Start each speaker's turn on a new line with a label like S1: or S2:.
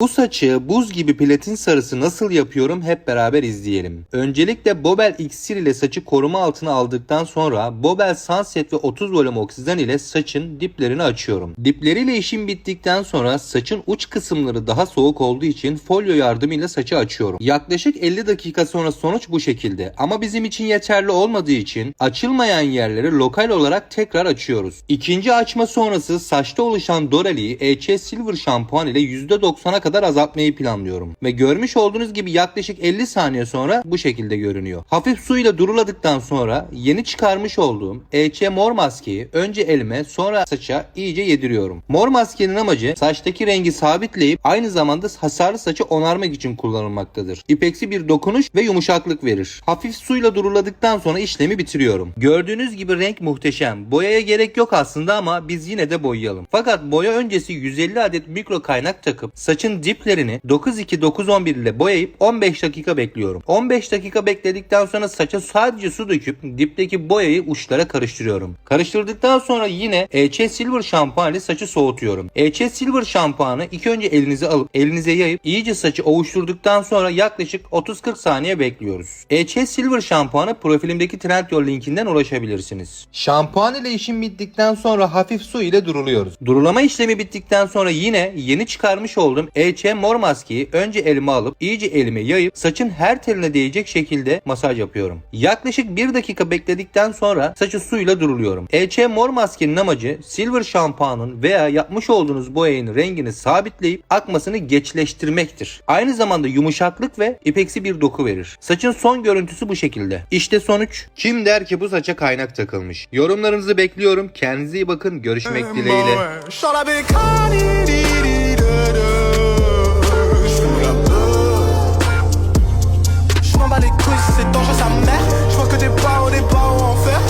S1: Bu saçı buz gibi platin sarısı nasıl yapıyorum hep beraber izleyelim. Öncelikle Bobel iksir ile saçı koruma altına aldıktan sonra Bobel Sunset ve 30 volüm oksijen ile saçın diplerini açıyorum. Dipleriyle işim bittikten sonra saçın uç kısımları daha soğuk olduğu için folyo yardımıyla saçı açıyorum. Yaklaşık 50 dakika sonra sonuç bu şekilde ama bizim için yeterli olmadığı için açılmayan yerleri lokal olarak tekrar açıyoruz. İkinci açma sonrası saçta oluşan doraliği EC Silver şampuan ile %90'a kadar azaltmayı planlıyorum. Ve görmüş olduğunuz gibi yaklaşık 50 saniye sonra bu şekilde görünüyor. Hafif suyla duruladıktan sonra yeni çıkarmış olduğum EC mor maskeyi önce elime sonra saça iyice yediriyorum. Mor maskenin amacı saçtaki rengi sabitleyip aynı zamanda hasarlı saçı onarmak için kullanılmaktadır. İpeksi bir dokunuş ve yumuşaklık verir. Hafif suyla duruladıktan sonra işlemi bitiriyorum. Gördüğünüz gibi renk muhteşem. Boyaya gerek yok aslında ama biz yine de boyayalım. Fakat boya öncesi 150 adet mikro kaynak takıp saçın diplerini 9-2-9-11 ile boyayıp 15 dakika bekliyorum. 15 dakika bekledikten sonra saça sadece su döküp dipteki boyayı uçlara karıştırıyorum. Karıştırdıktan sonra yine EC Silver şampuan ile saçı soğutuyorum. EC Silver şampuanı ilk önce elinize alıp elinize yayıp iyice saçı ovuşturduktan sonra yaklaşık 30-40 saniye bekliyoruz. EC Silver şampuanı profilimdeki Trendyol linkinden ulaşabilirsiniz. Şampuan ile işim bittikten sonra hafif su ile duruluyoruz. Durulama işlemi bittikten sonra yine yeni çıkarmış olduğum EC mor maskeyi önce elime alıp iyice elime yayıp saçın her teline değecek şekilde masaj yapıyorum. Yaklaşık 1 dakika bekledikten sonra saçı suyla duruluyorum. EC mor maskenin amacı silver şampuanın veya yapmış olduğunuz boyanın rengini sabitleyip akmasını geçleştirmektir. Aynı zamanda yumuşaklık ve ipeksi bir doku verir. Saçın son görüntüsü bu şekilde. İşte sonuç. Kim der ki bu saça kaynak takılmış? Yorumlarınızı bekliyorum. Kendinize iyi bakın. Görüşmek dileğiyle.
S2: les couilles, c'est dangereux sa mère. Je vois que des pas, au, est pas en enfer.